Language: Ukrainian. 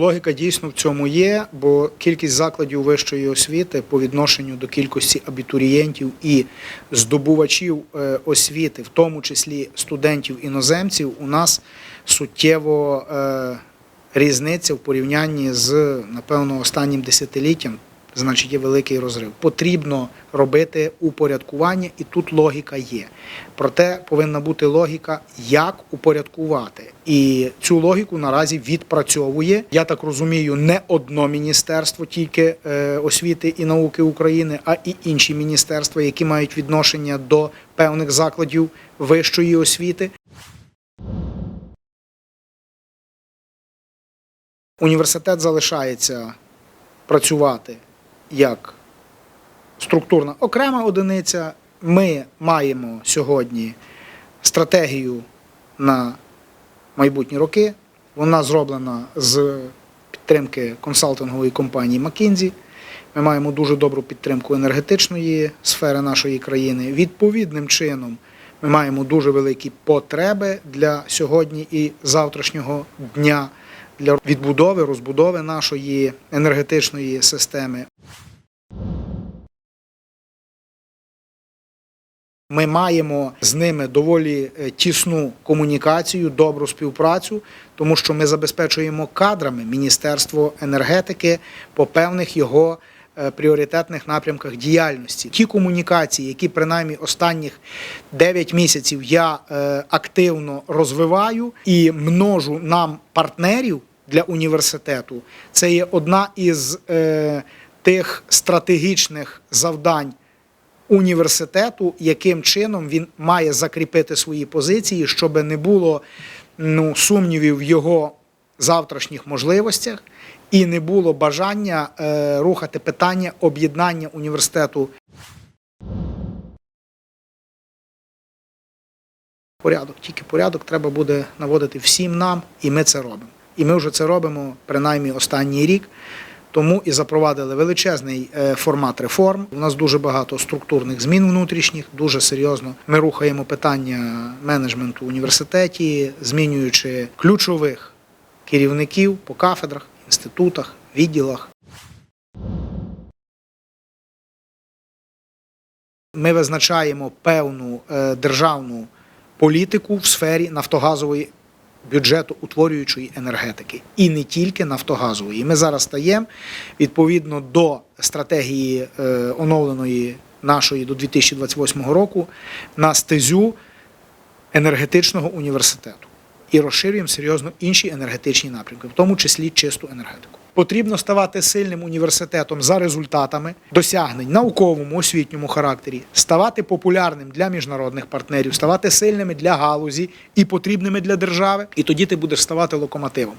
Логіка дійсно в цьому є, бо кількість закладів вищої освіти по відношенню до кількості абітурієнтів і здобувачів е, освіти, в тому числі студентів іноземців, у нас суттєво е, різниця в порівнянні з, напевно, останнім десятиліттям. Значить, є великий розрив. Потрібно робити упорядкування, і тут логіка є. Проте повинна бути логіка, як упорядкувати. І цю логіку наразі відпрацьовує. Я так розумію, не одно міністерство, тільки е, освіти і науки України, а і інші міністерства, які мають відношення до певних закладів вищої освіти. Університет залишається працювати як структурна окрема одиниця. Ми маємо сьогодні стратегію на майбутні роки. Вона зроблена з підтримки консалтингової компанії McKinsey. Ми маємо дуже добру підтримку енергетичної сфери нашої країни. Відповідним чином ми маємо дуже великі потреби для сьогодні і завтрашнього дня для відбудови, розбудови нашої енергетичної системи. Ми маємо з ними доволі е, тісну комунікацію, добру співпрацю, тому що ми забезпечуємо кадрами Міністерство енергетики по певних його пріоритетних напрямках діяльності. Ті комунікації, які принаймні останніх 9 місяців я е, активно розвиваю і множу нам партнерів для університету, це є одна із е, тих стратегічних завдань університету, яким чином він має закріпити свої позиції, щоб не було ну, сумнівів в його завтрашніх можливостях і не було бажання е, рухати питання об'єднання університету. Порядок, тільки порядок треба буде наводити всім нам, і ми це робимо. І ми вже це робимо принаймні останній рік. Тому і запровадили величезний е, формат реформ. У нас дуже багато структурних змін внутрішніх, дуже серйозно. Ми рухаємо питання менеджменту університеті, змінюючи ключових керівників по кафедрах, інститутах, відділах. Ми визначаємо певну е, державну політику в сфері нафтогазової бюджету утворюючої енергетики і не тільки нафтогазової. І Ми зараз стаємо відповідно до стратегії е, оновленої нашої до 2028 року на стезю енергетичного університету і розширюємо серйозно інші енергетичні напрямки, в тому числі чисту енергетику. Потрібно ставати сильним університетом за результатами досягнень науковому, освітньому характері, ставати популярним для міжнародних партнерів, ставати сильними для галузі і потрібними для держави. І тоді ти будеш ставати локомотивом.